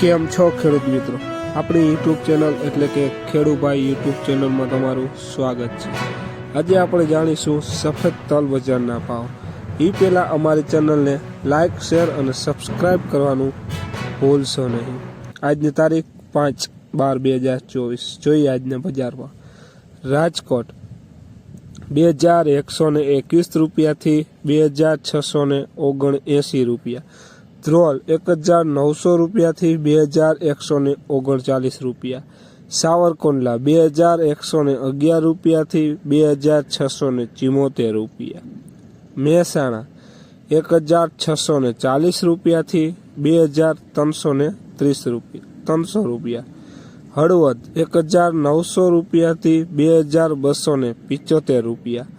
કેમ છો ખેડૂત મિત્રો? આપણી યુટ્યુબ ચેનલ એટલે કે ખેડૂભાઈ યુટ્યુબ ચેનલમાં તમારું સ્વાગત છે. આજે આપણે જાણીશું સફેદ તલ બજારના ભાવ. એ પહેલાં અમારી ચેનલને લાઇક શેર અને સબસ્ક્રાઇબ કરવાનું ભૂલશો નહીં. આજની તારીખ પાંચ બાર બે હજાર ચોવીસ. જોઈએ આજના બજારમાં. રાજકોટ બે હજાર એકસો ને એકવીસ રૂપિયાથી બે હજાર છસો ને ઓગણ એંસી રૂપિયા. ધ્રોલ એક હજાર નવસો રૂપિયાથી બે હજાર એકસો ને ઓગણચાલીસ રૂપિયા. સાવરકુંડલા બે હજાર એકસો ને અગિયાર રૂપિયાથી બે હજાર છસો ને ચિમોતેર રૂપિયા. મહેસાણા એક હજાર છસો ને ચાલીસ રૂપિયાથી બે હજાર ત્રણસો ને ત્રીસ રૂપિયા, ત્રણસો રૂપિયા. હળવદ એક હજાર નવસો રૂપિયાથી બે હજાર બસો ને પિચોતેર રૂપિયા.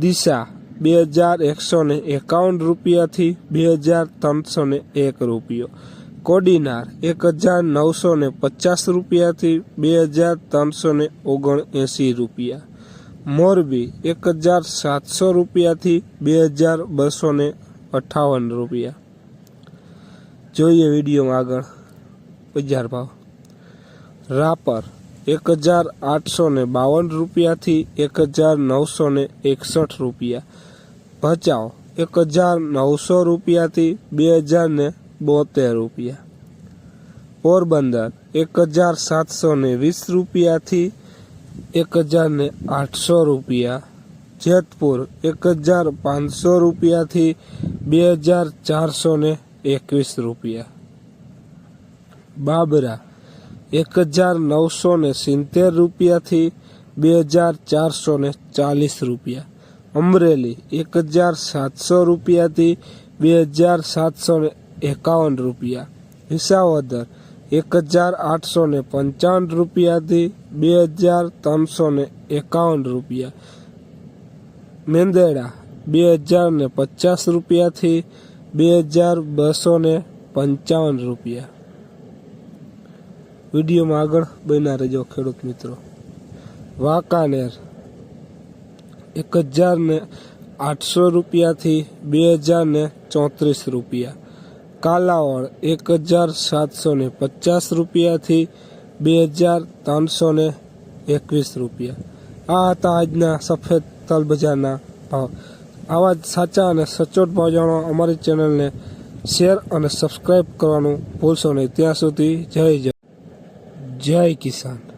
દિશા બે હજાર એકસો ને એકાવન રૂપિયાથી બે હજાર ત્રણસો ને એક રૂપિયો. કોડીનાર એક હજાર નવસો ને પચાસ રૂપિયાથી બે હજાર ત્રણસો ને ઓગણ એંસી રૂપિયા. મોરબી એક હજાર સાતસો રૂપિયાથી બે હજાર બસો ને અઠાવન રૂપિયા. જોઈએ વિડીયોમાં આગળ. બજાર ભાવ. રાપર એક હજાર આઠસો ને બાવન રૂપિયાથી એક હજાર નવસો ને એકસઠ રૂપિયા. ભચાઉ એક હજાર નવસો રૂપિયાથી બે હજાર ને બોતેર રૂપિયા. પોરબંદર, એક હજાર સાતસો ને વીસ રૂપિયાથી એક હજાર ને આઠસો રૂપિયા. જેતપુર, એક હજાર પાંચસો રૂપિયાથી બે હજાર ચારસો ને એકવીસ રૂપિયા. બાબરા, એક હજાર નવસો ને સિત્તેર રૂપિયાથી બે હજાર ચારસો ને ચાલીસ રૂપિયા. અમરેલી એક હજાર સાતસો રૂપિયાથી બે હજાર સાતસો એકાવન રૂપિયા. વિસાવદર એક હજાર આઠસો ને પંચાવન રૂપિયાથી બે હજાર ત્રણસો ને એકાવન રૂપિયા. મેંદેડા બે હજાર ને પચાસ રૂપિયાથી બે હજાર બસો ને પંચાવન રૂપિયા. વિડીયોમાં આગળ બન્યા રહેજો ખેડૂત મિત્રો. વાંકાનેર એક હજાર ને આઠસો રૂપિયાથી બે હજાર ને ચોત્રીસ રૂપિયા. કાલાવડ એક હજાર સાતસો ને પચાસ રૂપિયાથી બે હજાર ત્રણસો ને એકવીસ રૂપિયા. આ હતા આજના સફેદ તલ બજારના ભાવ. આવા જ સાચા અને સચોટ ભાવ જાણવા અમારી ચેનલને શેર અને સબસ્ક્રાઈબ કરવાનું ભૂલશો નહીં. ત્યાં સુધી જય જય જય કિસાન.